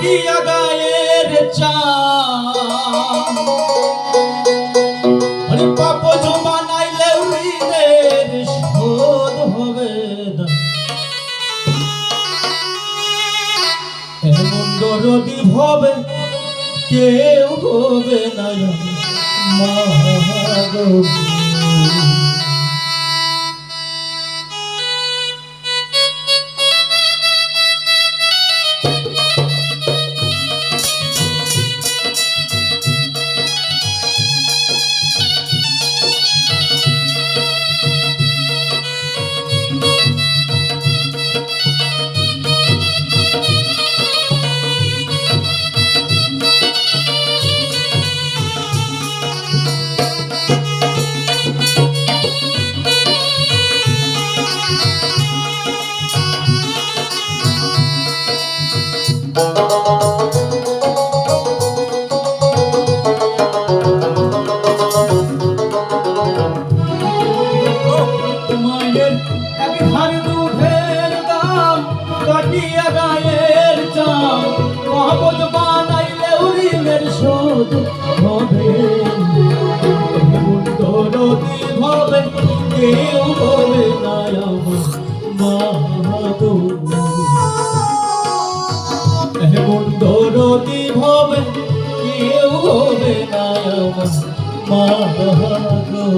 কাটিয়া গায়ের চা পাপ জমা নাইলে ঋণের শোধ হবে এমন দরদি ভবে, কেউ হবে না। মহাগো হবে দরদি ভাবে কেউ হবে না এমন দরদি ভাবে কেউ হবে না মাহাতো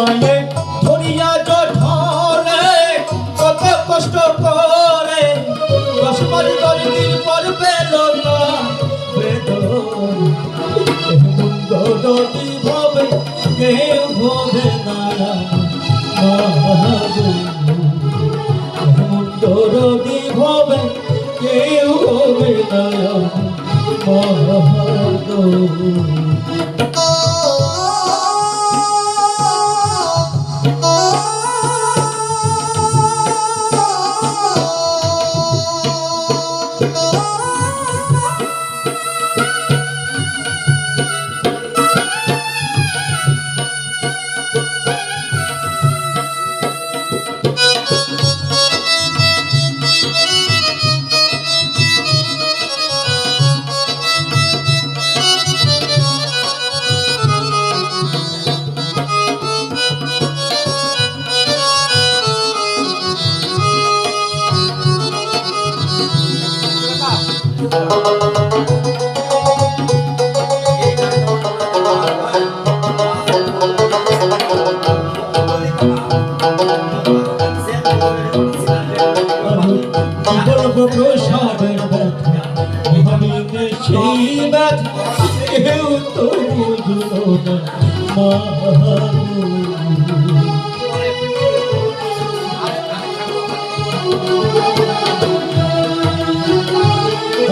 মায়ের ধরিয়া জঠরে, কত কষ্ট করে। দশ বার দশ দিন পর বেদন দরদি ভাবে কেউ ভবে না দরদি ভাবে, কেউ ভবে না মহাগো বলব প্রসাদের ব্যথা ভাবিতে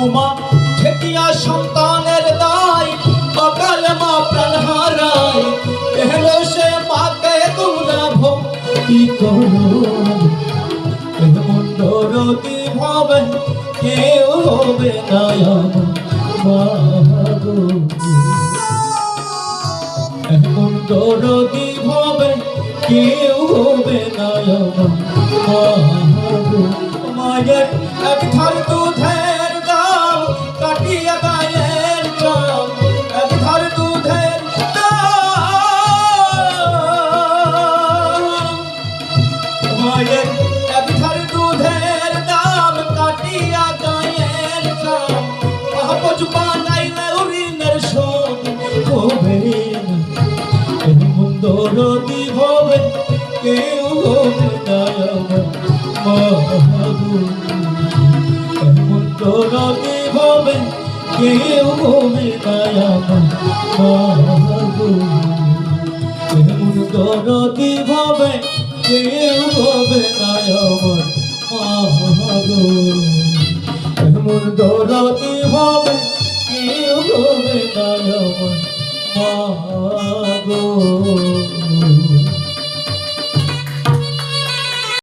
ও মা ঠেকিয়া সন্তানের দায় অকাল মা প্রাণ হারায় এহলো সে মাকে, তোমরা ভক্তি করো? এমন দরদি ভাবে কেউ হবে না এমন দরদি ভাবে কেউ হবে না মায়ের এক থার কাপড় বানাইলে উরিনের শোন হবে না এমন হবে কেউ এমন দরদি হবে কেউ হবে এমন দরদি হবে কেউ হবে না মন দরদি হবে কেউ হবে না মা গো